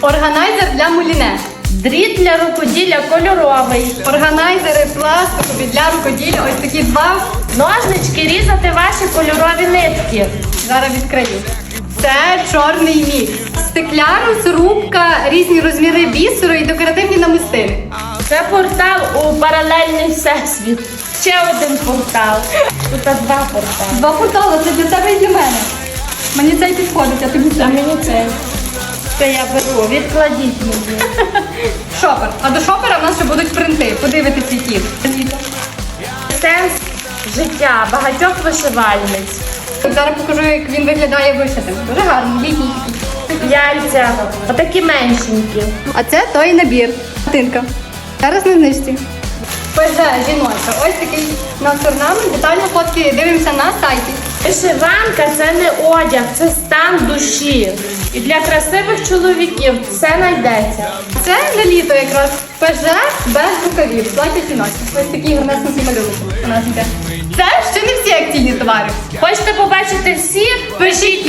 Органайзер для муліне. Дріт для рукоділля кольоровий. Органайзери пластикові для рукоділля. Ось такі два. Ножнички різати ваші кольорові нитки. Зараз відкрию. Це чорний мікс. Стеклярус, рубка, різні розміри бісеру і декоративні намистини. Це портал у паралельний всесвіт. Ще один портал. Тут два портали. Два портали, це для тебе і для мене. Мені цей підходить, а тобі А це. мені це. Це я беру. Відкладіть мені. Шопер. А до шопера в нас ще будуть принти. Подивитися цвітів. Сенс життя багатьох вишивальниць. Зараз покажу, як він виглядає вишитим. Дуже гарно, літній. Яйця. Отакі меншенькі. А це той набір. Тинка. Зараз на знижці. ПЖ жіноча. Ось такий у нас орнамент. Детально фотки дивимося на сайті. Вишиванка це не одяг, це стан душі. І для красивих чоловіків все знайдеться. Це на літо якраз ПЖ без рукавів. Платять і носять. Ось такі гарнесенькі малюнки у нас йде. Це ще не всі акційні товари. Хочете побачити всі? Пишіть